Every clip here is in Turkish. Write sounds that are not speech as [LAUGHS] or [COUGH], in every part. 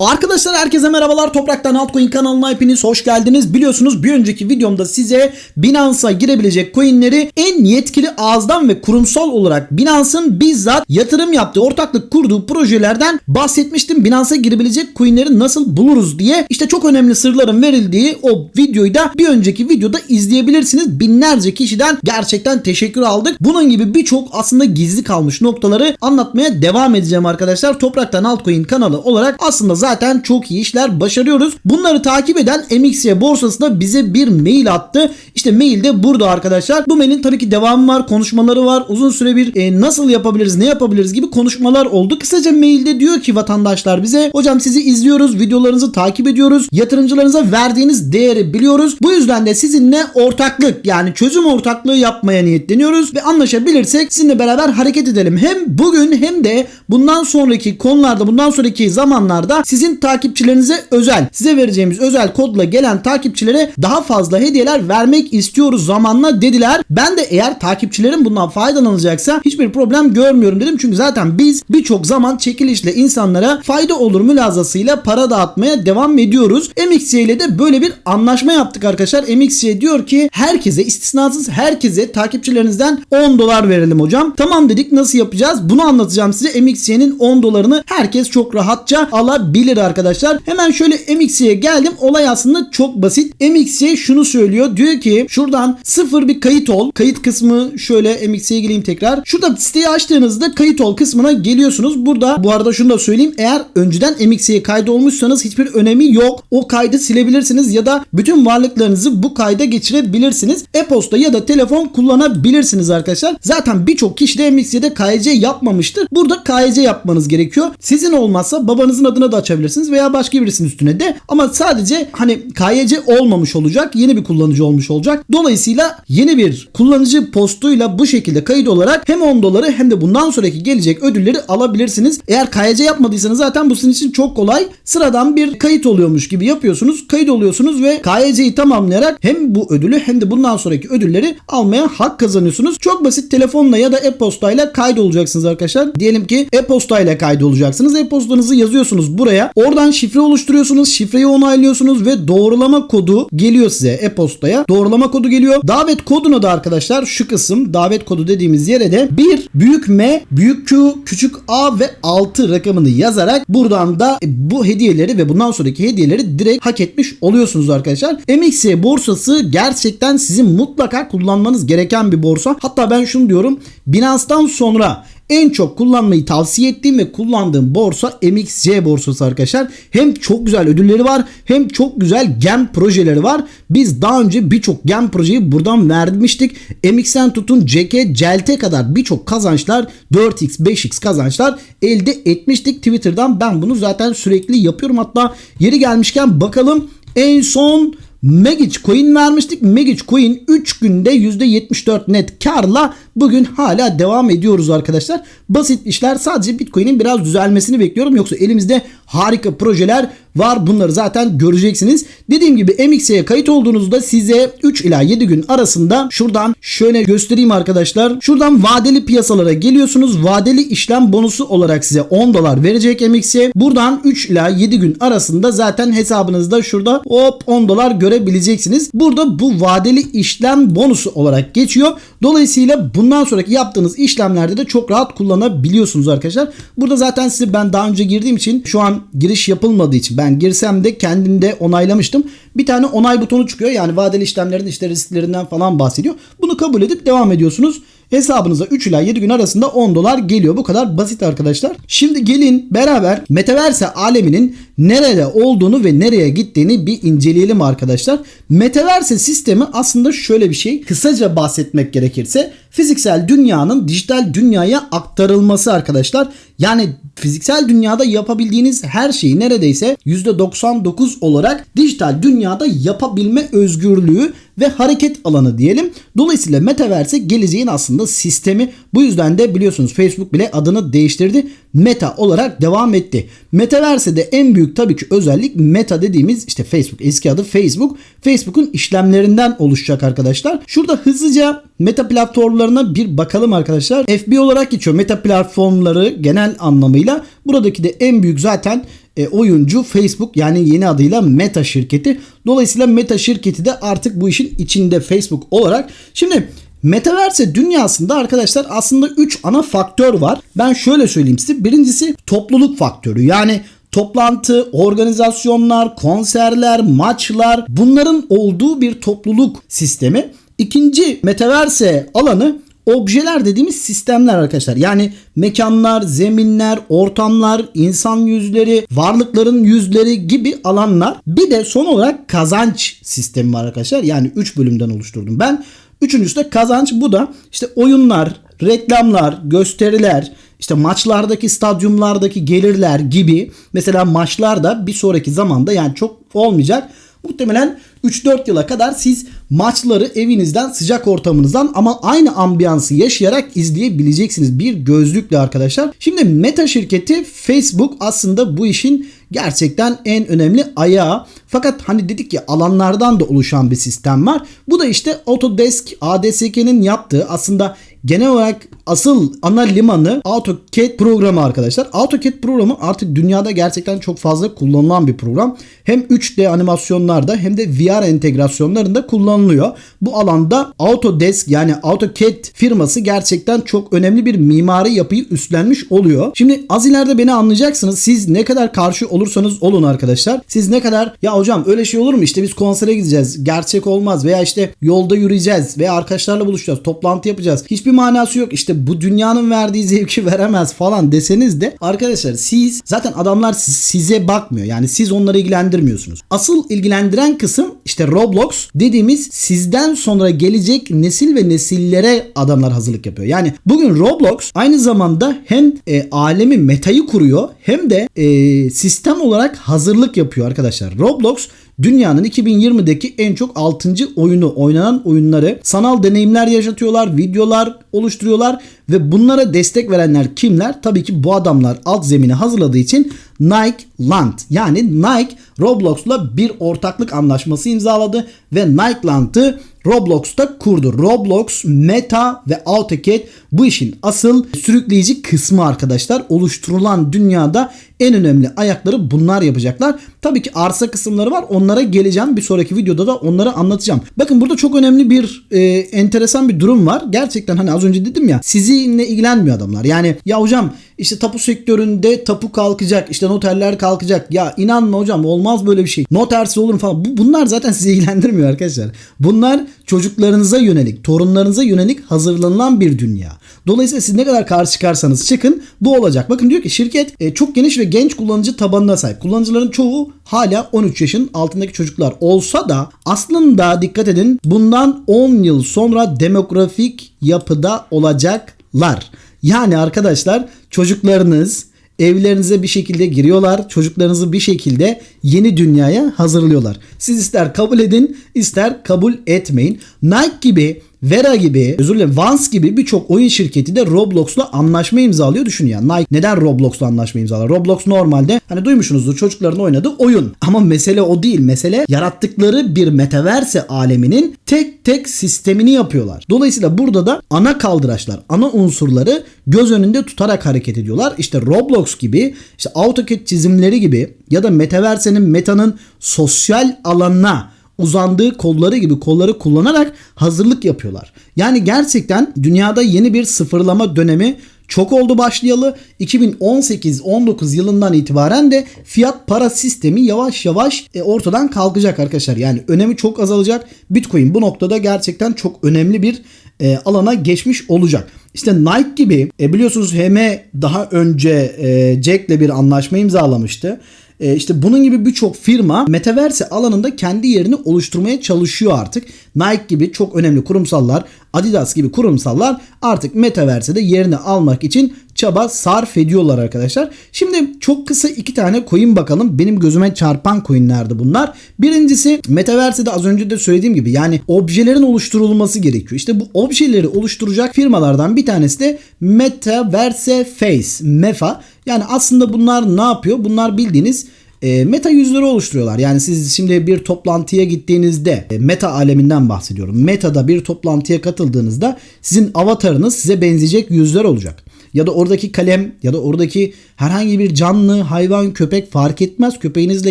Arkadaşlar herkese merhabalar. Topraktan Altcoin kanalına hepiniz hoş geldiniz. Biliyorsunuz bir önceki videomda size Binance'a girebilecek coinleri en yetkili ağızdan ve kurumsal olarak Binance'ın bizzat yatırım yaptığı, ortaklık kurduğu projelerden bahsetmiştim. Binance'a girebilecek coinleri nasıl buluruz diye. İşte çok önemli sırların verildiği o videoyu da bir önceki videoda izleyebilirsiniz. Binlerce kişiden gerçekten teşekkür aldık. Bunun gibi birçok aslında gizli kalmış noktaları anlatmaya devam edeceğim arkadaşlar. Topraktan Altcoin kanalı olarak aslında zaten çok iyi işler başarıyoruz. Bunları takip eden MXC borsasında bize bir mail attı. İşte mail de burada arkadaşlar. Bu mailin tabii ki devamı var, konuşmaları var. Uzun süre bir e, nasıl yapabiliriz, ne yapabiliriz gibi konuşmalar oldu. Kısaca mailde diyor ki vatandaşlar bize hocam sizi izliyoruz, videolarınızı takip ediyoruz. Yatırımcılarınıza verdiğiniz değeri biliyoruz. Bu yüzden de sizinle ortaklık yani çözüm ortaklığı yapmaya niyetleniyoruz ve anlaşabilirsek sizinle beraber hareket edelim. Hem bugün hem de bundan sonraki konularda, bundan sonraki zamanlarda sizin takipçilerinize özel, size vereceğimiz özel kodla gelen takipçilere daha fazla hediyeler vermek istiyoruz zamanla dediler. Ben de eğer takipçilerim bundan faydalanacaksa hiçbir problem görmüyorum dedim. Çünkü zaten biz birçok zaman çekilişle insanlara fayda olur mülazasıyla para dağıtmaya devam ediyoruz. MXC ile de böyle bir anlaşma yaptık arkadaşlar. MXC diyor ki herkese istisnasız herkese takipçilerinizden 10 dolar verelim hocam. Tamam dedik nasıl yapacağız? Bunu anlatacağım size. MXC'nin 10 dolarını herkes çok rahatça alabilir arkadaşlar. Hemen şöyle MXC'ye geldim. Olay aslında çok basit. MXC şunu söylüyor. Diyor ki şuradan sıfır bir kayıt ol. Kayıt kısmı şöyle MXC'ye geleyim tekrar. Şurada siteyi açtığınızda kayıt ol kısmına geliyorsunuz. Burada bu arada şunu da söyleyeyim. Eğer önceden MXC'ye kaydolmuşsanız hiçbir önemi yok. O kaydı silebilirsiniz ya da bütün varlıklarınızı bu kayda geçirebilirsiniz. E-posta ya da telefon kullanabilirsiniz arkadaşlar. Zaten birçok kişi de MXC'de KYC yapmamıştır. Burada KYC yapmanız gerekiyor. Sizin olmazsa babanızın adına da açabilirsiniz veya başka birisinin üstüne de. Ama sadece hani KYC olmamış olacak. Yeni bir kullanıcı olmuş olacak. Dolayısıyla yeni bir kullanıcı postuyla bu şekilde kayıt olarak hem 10 doları hem de bundan sonraki gelecek ödülleri alabilirsiniz. Eğer KYC yapmadıysanız zaten bu sizin için çok kolay. Sıradan bir kayıt oluyormuş gibi yapıyorsunuz. Kayıt oluyorsunuz ve KYC'yi tamamlayarak hem bu ödülü hem de bundan sonraki ödülleri almaya hak kazanıyorsunuz. Çok basit telefonla ya da e-postayla kayıt olacaksınız arkadaşlar. Diyelim ki e-postayla kayıt olacaksınız. E-postanızı yazıyorsunuz buraya. Oradan şifre oluşturuyorsunuz. Şifreyi onaylıyorsunuz ve doğrulama kodu geliyor size e-postaya. Doğrulama kodu geliyor. Davet kodunu da arkadaşlar şu kısım davet kodu dediğimiz yere de 1 büyük M büyük Q küçük A ve 6 rakamını yazarak buradan da bu hediyeleri ve bundan sonraki hediyeleri direkt hak etmiş oluyorsunuz arkadaşlar. MXC borsası gerçekten sizin mutlaka kullanmanız gereken bir borsa. Hatta ben şunu diyorum. Binance'dan sonra en çok kullanmayı tavsiye ettiğim ve kullandığım borsa MXC borsası arkadaşlar. Hem çok güzel ödülleri var hem çok güzel gem projeleri var. Biz daha önce birçok gem projeyi buradan vermiştik. MX'ten tutun CK, CLT kadar birçok kazançlar 4x 5x kazançlar elde etmiştik. Twitter'dan ben bunu zaten sürekli yapıyorum. Hatta yeri gelmişken bakalım en son Magic Coin vermiştik. Magic Coin 3 günde %74 net karla bugün hala devam ediyoruz arkadaşlar. Basit işler sadece Bitcoin'in biraz düzelmesini bekliyorum. Yoksa elimizde harika projeler var. Bunları zaten göreceksiniz. Dediğim gibi MX'ye kayıt olduğunuzda size 3 ila 7 gün arasında şuradan şöyle göstereyim arkadaşlar. Şuradan vadeli piyasalara geliyorsunuz. Vadeli işlem bonusu olarak size 10 dolar verecek MX'ye. Buradan 3 ila 7 gün arasında zaten hesabınızda şurada hop 10 dolar görebileceksiniz. Burada bu vadeli işlem bonusu olarak geçiyor. Dolayısıyla bundan sonraki yaptığınız işlemlerde de çok rahat kullanabiliyorsunuz arkadaşlar. Burada zaten size ben daha önce girdiğim için şu an giriş yapılmadığı için ben girsem de kendimde onaylamıştım. Bir tane onay butonu çıkıyor. Yani vadeli işlemlerin işte risklerinden falan bahsediyor. Bunu kabul edip devam ediyorsunuz. Hesabınıza 3 ila 7 gün arasında 10 dolar geliyor. Bu kadar basit arkadaşlar. Şimdi gelin beraber Metaverse aleminin nerede olduğunu ve nereye gittiğini bir inceleyelim arkadaşlar. Metaverse sistemi aslında şöyle bir şey. Kısaca bahsetmek gerekirse fiziksel dünyanın dijital dünyaya aktarılması arkadaşlar. Yani fiziksel dünyada yapabildiğiniz her şeyi neredeyse %99 olarak dijital dünyada yapabilme özgürlüğü ve hareket alanı diyelim. Dolayısıyla Metaverse geleceğin aslında sistemi. Bu yüzden de biliyorsunuz Facebook bile adını değiştirdi. Meta olarak devam etti. Metaverse'de en büyük tabii ki özellik Meta dediğimiz işte Facebook eski adı Facebook. Facebook'un işlemlerinden oluşacak arkadaşlar. Şurada hızlıca Meta platformlarına bir bakalım arkadaşlar. FB olarak geçiyor Meta platformları genel anlamıyla. Buradaki de en büyük zaten e, oyuncu Facebook yani yeni adıyla Meta şirketi. Dolayısıyla Meta şirketi de artık bu işin içinde Facebook olarak. Şimdi Metaverse dünyasında arkadaşlar aslında 3 ana faktör var. Ben şöyle söyleyeyim size. Birincisi topluluk faktörü. Yani toplantı, organizasyonlar, konserler, maçlar bunların olduğu bir topluluk sistemi. İkinci metaverse alanı objeler dediğimiz sistemler arkadaşlar. Yani mekanlar, zeminler, ortamlar, insan yüzleri, varlıkların yüzleri gibi alanlar. Bir de son olarak kazanç sistemi var arkadaşlar. Yani 3 bölümden oluşturdum ben. Üçüncüsü de kazanç. Bu da işte oyunlar, reklamlar, gösteriler, işte maçlardaki stadyumlardaki gelirler gibi mesela maçlarda bir sonraki zamanda yani çok olmayacak. Muhtemelen 3-4 yıla kadar siz maçları evinizden sıcak ortamınızdan ama aynı ambiyansı yaşayarak izleyebileceksiniz bir gözlükle arkadaşlar. Şimdi Meta şirketi Facebook aslında bu işin gerçekten en önemli ayağı. Fakat hani dedik ki alanlardan da oluşan bir sistem var. Bu da işte Autodesk ADSK'nin yaptığı aslında genel olarak asıl ana limanı AutoCAD programı arkadaşlar. AutoCAD programı artık dünyada gerçekten çok fazla kullanılan bir program. Hem 3D animasyonlarda hem de VR entegrasyonlarında kullanılıyor. Bu alanda Autodesk yani AutoCAD firması gerçekten çok önemli bir mimari yapıyı üstlenmiş oluyor. Şimdi az ileride beni anlayacaksınız. Siz ne kadar karşı olursanız olun arkadaşlar. Siz ne kadar ya hocam öyle şey olur mu? İşte biz konsere gideceğiz. Gerçek olmaz veya işte yolda yürüyeceğiz veya arkadaşlarla buluşacağız. Toplantı yapacağız. Hiçbir manası yok. İşte bu dünyanın verdiği zevki veremez falan deseniz de arkadaşlar siz zaten adamlar size bakmıyor. Yani siz onları ilgilendirmiyorsunuz. Asıl ilgilendiren kısım işte Roblox dediğimiz sizden sonra gelecek nesil ve nesillere adamlar hazırlık yapıyor. Yani bugün Roblox aynı zamanda hem e, alemi metayı kuruyor hem de e, sistem olarak hazırlık yapıyor arkadaşlar. Roblox dünyanın 2020'deki en çok 6. oyunu oynanan oyunları sanal deneyimler yaşatıyorlar, videolar oluşturuyorlar ve bunlara destek verenler kimler? Tabii ki bu adamlar alt zemini hazırladığı için Nike Land yani Nike Roblox'la bir ortaklık anlaşması imzaladı ve Nike Land'ı Roblox'ta kurdu. Roblox, Meta ve AutoCAD bu işin asıl sürükleyici kısmı arkadaşlar. Oluşturulan dünyada en önemli ayakları bunlar yapacaklar. Tabii ki arsa kısımları var. Onlara geleceğim. Bir sonraki videoda da onları anlatacağım. Bakın burada çok önemli bir e, enteresan bir durum var. Gerçekten hani az önce dedim ya sizinle ilgilenmiyor adamlar. Yani ya hocam işte tapu sektöründe tapu kalkacak. işte noterler kalkacak. Ya inanma hocam olmaz böyle bir şey. Notersiz olur falan. Bu, bunlar zaten sizi ilgilendirmiyor arkadaşlar. Bunlar çocuklarınıza yönelik, torunlarınıza yönelik hazırlanılan bir dünya. Dolayısıyla siz ne kadar karşı çıkarsanız çıkın bu olacak. Bakın diyor ki şirket e, çok geniş ve genç kullanıcı tabanına sahip. Kullanıcıların çoğu hala 13 yaşın altındaki çocuklar olsa da aslında dikkat edin bundan 10 yıl sonra demografik yapıda olacaklar. Yani arkadaşlar çocuklarınız evlerinize bir şekilde giriyorlar. Çocuklarınızı bir şekilde yeni dünyaya hazırlıyorlar. Siz ister kabul edin ister kabul etmeyin. Nike gibi Vera gibi, özür dilerim Vance gibi birçok oyun şirketi de Roblox'la anlaşma imzalıyor. Düşünün ya Nike neden Roblox'la anlaşma imzalar? Roblox normalde hani duymuşsunuzdur çocukların oynadığı oyun. [LAUGHS] Ama mesele o değil. Mesele yarattıkları bir metaverse aleminin tek tek sistemini yapıyorlar. Dolayısıyla burada da ana kaldıraçlar, ana unsurları göz önünde tutarak hareket ediyorlar. İşte Roblox gibi, işte AutoCAD çizimleri gibi ya da metaverse'nin metanın sosyal alanına uzandığı kolları gibi kolları kullanarak hazırlık yapıyorlar. Yani gerçekten dünyada yeni bir sıfırlama dönemi çok oldu başlayalı. 2018-19 yılından itibaren de fiyat para sistemi yavaş yavaş e, ortadan kalkacak arkadaşlar. Yani önemi çok azalacak. Bitcoin bu noktada gerçekten çok önemli bir e, alana geçmiş olacak. İşte Nike gibi e, biliyorsunuz hem daha önce e, Jack'le bir anlaşma imzalamıştı. E, işte bunun gibi birçok firma metaverse alanında kendi yerini oluşturmaya çalışıyor artık. Nike gibi çok önemli kurumsallar, Adidas gibi kurumsallar artık metaverse'de yerini almak için çaba sarf ediyorlar arkadaşlar. Şimdi çok kısa iki tane coin bakalım. Benim gözüme çarpan coinlerdi bunlar. Birincisi metaverse'de az önce de söylediğim gibi yani objelerin oluşturulması gerekiyor. İşte bu objeleri oluşturacak firmalardan bir tanesi de Metaverse Face, MEFA. Yani aslında bunlar ne yapıyor? Bunlar bildiğiniz e, meta yüzleri oluşturuyorlar. Yani siz şimdi bir toplantıya gittiğinizde e, meta aleminden bahsediyorum. Meta'da bir toplantıya katıldığınızda sizin avatarınız size benzeyecek yüzler olacak. Ya da oradaki kalem ya da oradaki herhangi bir canlı, hayvan, köpek fark etmez. Köpeğinizle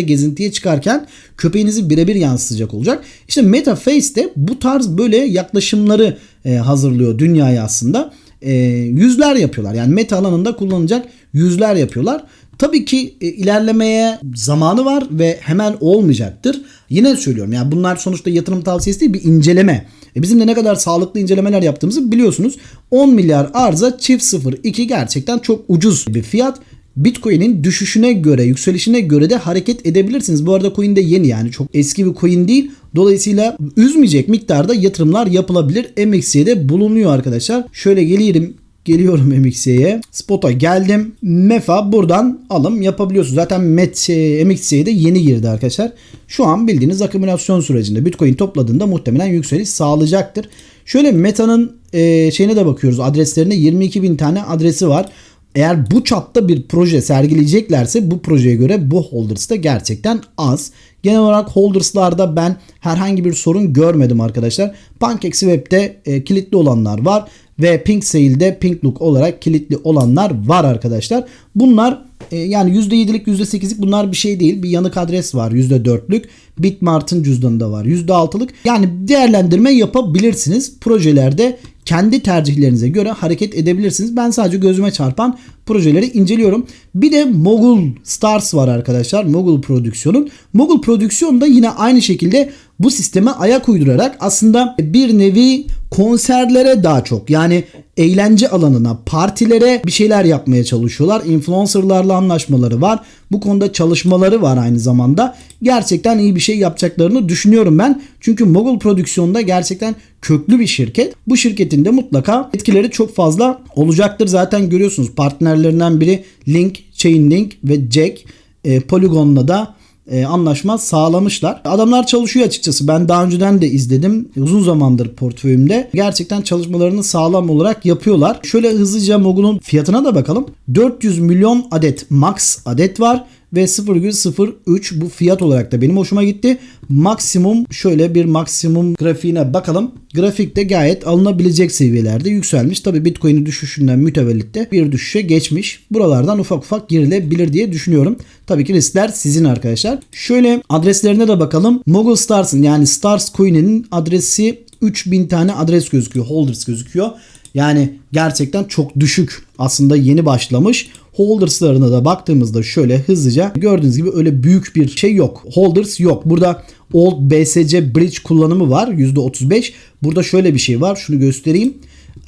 gezintiye çıkarken köpeğinizi birebir yansıtacak olacak. İşte MetaFace de bu tarz böyle yaklaşımları e, hazırlıyor dünyaya aslında. E, yüzler yapıyorlar. Yani meta alanında kullanılacak yüzler yapıyorlar. Tabii ki e, ilerlemeye zamanı var ve hemen olmayacaktır. Yine söylüyorum yani bunlar sonuçta yatırım tavsiyesi değil bir inceleme. E bizim de ne kadar sağlıklı incelemeler yaptığımızı biliyorsunuz. 10 milyar arıza çift 0 2 gerçekten çok ucuz bir fiyat. Bitcoin'in düşüşüne göre, yükselişine göre de hareket edebilirsiniz. Bu arada coin de yeni yani çok eski bir coin değil. Dolayısıyla üzmeyecek miktarda yatırımlar yapılabilir. MXC'de bulunuyor arkadaşlar. Şöyle gelirim Geliyorum MXC'ye. Spot'a geldim. MEFA buradan alım yapabiliyorsunuz. Zaten MET, MXC'ye de yeni girdi arkadaşlar. Şu an bildiğiniz akümülasyon sürecinde Bitcoin topladığında muhtemelen yükseliş sağlayacaktır. Şöyle Meta'nın e, şeyine de bakıyoruz. Adreslerinde 22 bin tane adresi var. Eğer bu çapta bir proje sergileyeceklerse bu projeye göre bu holders da gerçekten az. Genel olarak holders'larda ben herhangi bir sorun görmedim arkadaşlar. PancakeSwap'te e, kilitli olanlar var ve Pink Sale'de Pink Look olarak kilitli olanlar var arkadaşlar. Bunlar e, yani %7'lik %8'lik bunlar bir şey değil. Bir yanık adres var %4'lük. Bitmart'ın cüzdanında var %6'lık. Yani değerlendirme yapabilirsiniz. Projelerde kendi tercihlerinize göre hareket edebilirsiniz. Ben sadece gözüme çarpan projeleri inceliyorum. Bir de Mogul Stars var arkadaşlar. Mogul Prodüksiyon'un. Mogul Prodüksiyon da yine aynı şekilde bu sisteme ayak uydurarak aslında bir nevi konserlere daha çok yani eğlence alanına, partilere bir şeyler yapmaya çalışıyorlar. Influencerlarla anlaşmaları var. Bu konuda çalışmaları var aynı zamanda. Gerçekten iyi bir şey yapacaklarını düşünüyorum ben. Çünkü Mogul Prodüksiyon'da gerçekten köklü bir şirket. Bu şirketin de mutlaka etkileri çok fazla olacaktır. Zaten görüyorsunuz partnerlerinden biri Link, Chainlink ve Jack. E, Polygon'la da e, anlaşma sağlamışlar. Adamlar çalışıyor açıkçası. Ben daha önceden de izledim. Uzun zamandır portföyümde. Gerçekten çalışmalarını sağlam olarak yapıyorlar. Şöyle hızlıca Mogul'un fiyatına da bakalım. 400 milyon adet max adet var ve 0,03 bu fiyat olarak da benim hoşuma gitti. Maksimum şöyle bir maksimum grafiğine bakalım. Grafikte gayet alınabilecek seviyelerde yükselmiş. Tabi Bitcoin'in düşüşünden mütevellitte bir düşüşe geçmiş. Buralardan ufak ufak girilebilir diye düşünüyorum. Tabii ki riskler sizin arkadaşlar. Şöyle adreslerine de bakalım. Mogul Stars'ın yani Stars Coin'in adresi 3000 tane adres gözüküyor. Holders gözüküyor. Yani gerçekten çok düşük. Aslında yeni başlamış. Holders'larına da baktığımızda şöyle hızlıca gördüğünüz gibi öyle büyük bir şey yok. Holders yok. Burada Old BSC Bridge kullanımı var %35. Burada şöyle bir şey var. Şunu göstereyim.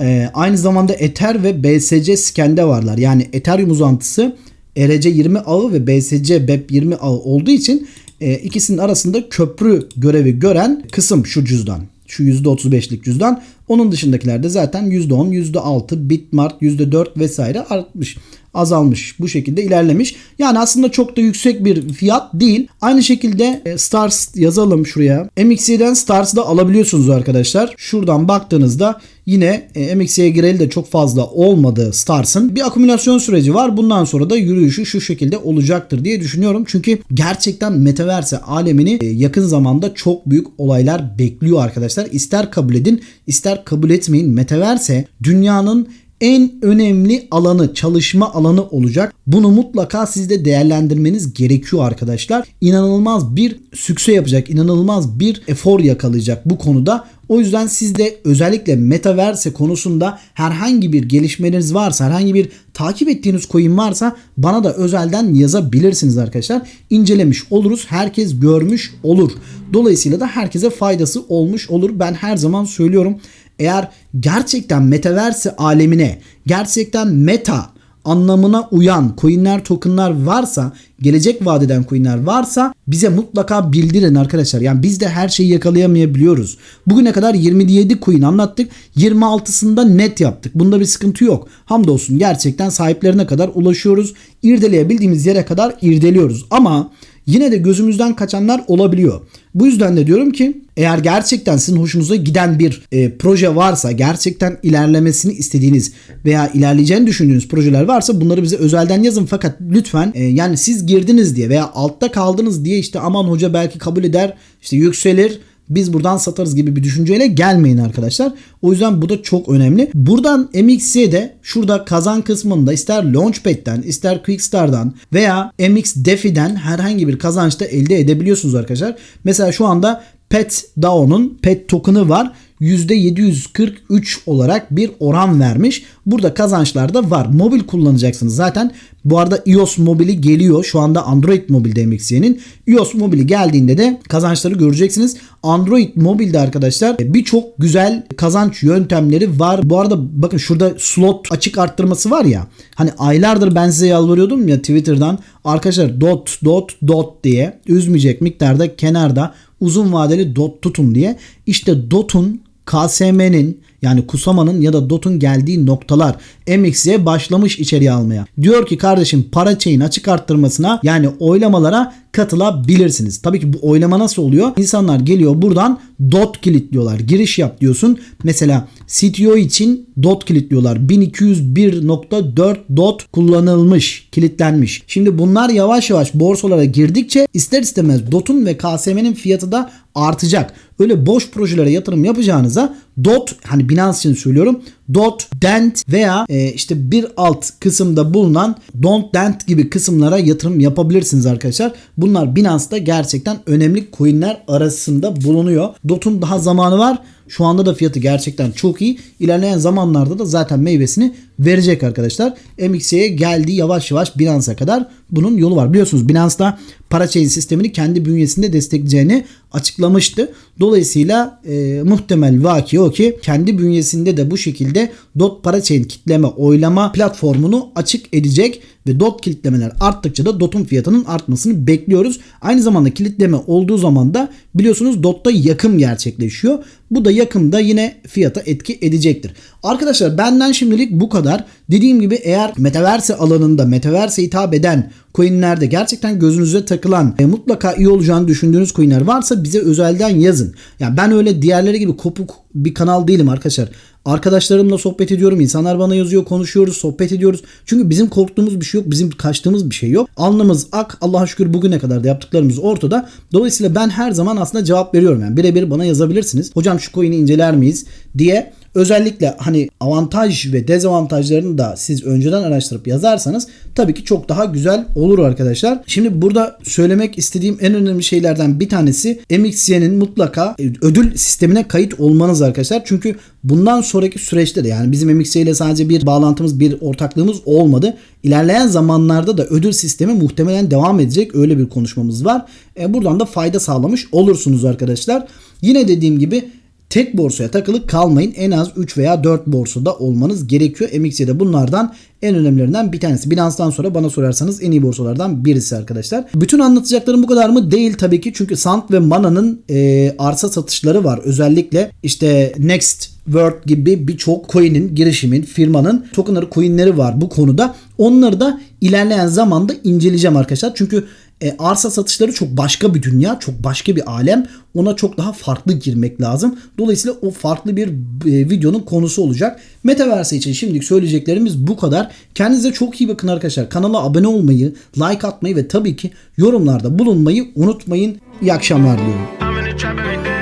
Ee, aynı zamanda Ether ve BSC Scan'de varlar. Yani Ethereum uzantısı ERC20 ağı ve BSC BEP20 ağı olduğu için e, ikisinin arasında köprü görevi gören kısım şu cüzdan. Şu %35'lik cüzdan. Onun dışındakilerde zaten %10, %6, Bitmart, %4 vesaire artmış azalmış. Bu şekilde ilerlemiş. Yani aslında çok da yüksek bir fiyat değil. Aynı şekilde e, Stars yazalım şuraya. MXC'den Stars da alabiliyorsunuz arkadaşlar. Şuradan baktığınızda yine e, MXC'ye gireli de çok fazla olmadı Stars'ın. Bir akümülasyon süreci var. Bundan sonra da yürüyüşü şu şekilde olacaktır diye düşünüyorum. Çünkü gerçekten Metaverse alemini e, yakın zamanda çok büyük olaylar bekliyor arkadaşlar. İster kabul edin ister kabul etmeyin. Metaverse dünyanın en önemli alanı, çalışma alanı olacak. Bunu mutlaka sizde değerlendirmeniz gerekiyor arkadaşlar. İnanılmaz bir sükse yapacak, inanılmaz bir efor yakalayacak bu konuda. O yüzden sizde özellikle metaverse konusunda herhangi bir gelişmeniz varsa, herhangi bir takip ettiğiniz coin varsa bana da özelden yazabilirsiniz arkadaşlar. İncelemiş oluruz. Herkes görmüş olur. Dolayısıyla da herkese faydası olmuş olur. Ben her zaman söylüyorum. Eğer gerçekten metaverse alemine, gerçekten meta anlamına uyan coinler tokenlar varsa gelecek vadeden coinler varsa bize mutlaka bildirin arkadaşlar. Yani biz de her şeyi yakalayamayabiliyoruz. Bugüne kadar 27 coin anlattık. 26'sında net yaptık. Bunda bir sıkıntı yok. Hamdolsun gerçekten sahiplerine kadar ulaşıyoruz. İrdeleyebildiğimiz yere kadar irdeliyoruz. Ama yine de gözümüzden kaçanlar olabiliyor. Bu yüzden de diyorum ki eğer gerçekten sizin hoşunuza giden bir e, proje varsa, gerçekten ilerlemesini istediğiniz veya ilerleyeceğini düşündüğünüz projeler varsa bunları bize özelden yazın. Fakat lütfen e, yani siz girdiniz diye veya altta kaldınız diye işte aman hoca belki kabul eder, işte yükselir biz buradan satarız gibi bir düşünceyle gelmeyin arkadaşlar. O yüzden bu da çok önemli. Buradan MXC'de şurada kazan kısmında ister Launchpad'den ister Quickstar'dan veya MX Defi'den herhangi bir kazançta elde edebiliyorsunuz arkadaşlar. Mesela şu anda Pet DAO'nun Pet token'ı var. %743 olarak bir oran vermiş. Burada kazançlar da var. Mobil kullanacaksınız zaten. Bu arada iOS mobili geliyor. Şu anda Android mobilde MXC'nin. iOS mobili geldiğinde de kazançları göreceksiniz. Android mobilde arkadaşlar birçok güzel kazanç yöntemleri var. Bu arada bakın şurada slot açık arttırması var ya. Hani aylardır ben size yalvarıyordum ya Twitter'dan. Arkadaşlar dot dot dot diye üzmeyecek miktarda kenarda uzun vadeli dot tutun diye. İşte dotun KSM'nin yani Kusama'nın ya da DOT'un geldiği noktalar MX'ye başlamış içeriye almaya. Diyor ki kardeşim para chain açık arttırmasına yani oylamalara katılabilirsiniz. Tabii ki bu oylama nasıl oluyor? İnsanlar geliyor buradan DOT kilitliyorlar. Giriş yap diyorsun. Mesela CTO için DOT kilitliyorlar. 1201.4 DOT kullanılmış, kilitlenmiş. Şimdi bunlar yavaş yavaş borsalara girdikçe ister istemez DOT'un ve KSM'nin fiyatı da artacak. Öyle boş projelere yatırım yapacağınıza DOT hani Binance için söylüyorum. DOT, DENT veya e, işte bir alt kısımda bulunan Don't DENT gibi kısımlara yatırım yapabilirsiniz arkadaşlar. Bunlar Binance'da gerçekten önemli coinler arasında bulunuyor. DOT'un daha zamanı var. Şu anda da fiyatı gerçekten çok iyi. İlerleyen zamanlarda da zaten meyvesini verecek arkadaşlar. MXC'ye geldi yavaş yavaş Binance'a kadar bunun yolu var. Biliyorsunuz Binance'da parachain sistemini kendi bünyesinde destekleyeceğini açıklamıştı. Dolayısıyla e, muhtemel vaki o ki kendi bünyesinde de bu şekilde DOT parachain kitleme oylama platformunu açık edecek ve DOT kilitlemeler arttıkça da DOT'un fiyatının artmasını bekliyoruz. Aynı zamanda kilitleme olduğu zaman da biliyorsunuz DOT'ta yakım gerçekleşiyor. Bu da yakımda yine fiyata etki edecektir. Arkadaşlar benden şimdilik bu kadar. Dediğim gibi eğer Metaverse alanında Metaverse hitap eden coinlerde gerçekten gözünüze takılan e, mutlaka iyi olacağını düşündüğünüz coinler varsa bize özelden yazın. Yani ben öyle diğerleri gibi kopuk bir kanal değilim arkadaşlar. Arkadaşlarımla sohbet ediyorum. İnsanlar bana yazıyor, konuşuyoruz, sohbet ediyoruz. Çünkü bizim korktuğumuz bir şey yok. Bizim kaçtığımız bir şey yok. Alnımız ak. Allah'a şükür bugüne kadar da yaptıklarımız ortada. Dolayısıyla ben her zaman aslında cevap veriyorum. Yani birebir bana yazabilirsiniz. Hocam şu coin'i inceler miyiz diye özellikle hani avantaj ve dezavantajlarını da siz önceden araştırıp yazarsanız tabii ki çok daha güzel olur arkadaşlar. Şimdi burada söylemek istediğim en önemli şeylerden bir tanesi MXC'nin mutlaka ödül sistemine kayıt olmanız arkadaşlar. Çünkü bundan sonraki süreçte de yani bizim MXC ile sadece bir bağlantımız, bir ortaklığımız olmadı. İlerleyen zamanlarda da ödül sistemi muhtemelen devam edecek. Öyle bir konuşmamız var. E, buradan da fayda sağlamış olursunuz arkadaşlar. Yine dediğim gibi tek borsaya takılı kalmayın. En az 3 veya 4 borsada olmanız gerekiyor. MXC'de bunlardan en önemlilerinden bir tanesi. Binance'dan sonra bana sorarsanız en iyi borsalardan birisi arkadaşlar. Bütün anlatacaklarım bu kadar mı? Değil tabii ki. Çünkü Sant ve Mana'nın e, arsa satışları var. Özellikle işte Next World gibi birçok coin'in, girişimin, firmanın tokenları, coin'leri var bu konuda. Onları da ilerleyen zamanda inceleyeceğim arkadaşlar. Çünkü e, arsa satışları çok başka bir dünya, çok başka bir alem. Ona çok daha farklı girmek lazım. Dolayısıyla o farklı bir e, videonun konusu olacak. Metaverse için şimdilik söyleyeceklerimiz bu kadar. Kendinize çok iyi bakın arkadaşlar. Kanala abone olmayı, like atmayı ve tabii ki yorumlarda bulunmayı unutmayın. İyi akşamlar diliyorum.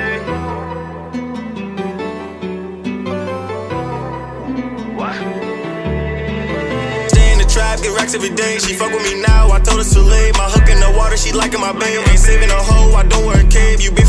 Racks every day. She fuck with me now, I told her to lay. My hook in the water, she liking my babe. Ain't saving a hoe, I don't wear a cape. You beef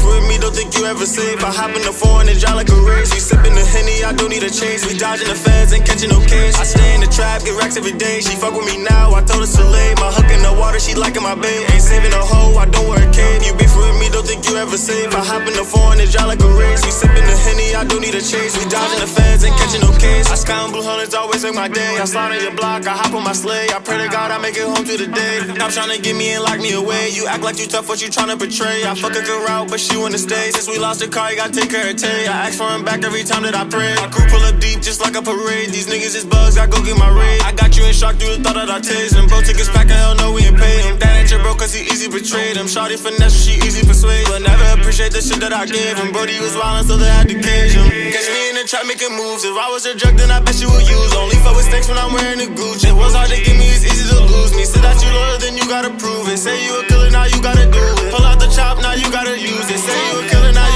ever safe. I hop in the foreign and dry like a race. We sipping the henny, I don't need a chase. We dodging the feds, and catching no case. I stay in the trap, get racks every day. She fuck with me now, I told her to lay. My hook in the water, she liking my babe. Ain't saving a hoe, I don't wear a cape. You beef with me, don't think you ever safe. I hop in the foreign and dry like a race. We sipping the henny, I don't need a chase. We dodging the feds, and catching no case. I sky on blue hundreds, always make my day. I slide on your block, I hop on my sleigh. I pray to God I make it home to the day. Stop trying to get me and lock me away. You act like you tough, what you trying to betray? I fuck a girl out, but she wanna stay. Since we lost the car, you gotta take care of Tay. I ask for him back every time that I pray. My crew pull up deep just like a parade. These niggas is bugs, I go get my raid. I got you in shock through the thought that I taste. And bro tickets back, hell no, we ain't pay him. That ain't your bro, cause he easy betrayed him. Shawty finesse, she easy persuade. But never appreciate the shit that I gave him. Brody was wildin', so they had to cage him. Catch me in the trap making moves. If I was a drug, then I bet you would use. Only fuck with snakes when I'm wearing the Gucci. It was hard to get me, it's easy to lose me. Say that you loyal, then you gotta prove it. Say you a killer, now you gotta do it. Pull out the chop, now you gotta use it. Say you a killer, now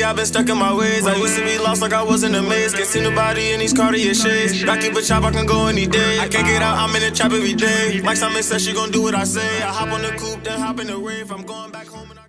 gotta been stuck in my ways. I used to be lost like I was in a maze. Can't see nobody in these Cartier shades. I keep a chop, I can go any day. I can't get out, I'm in the trap every day. Like Simon said, she gon' do what I say. I hop on the coupe, then hop in the rave. I'm going back home.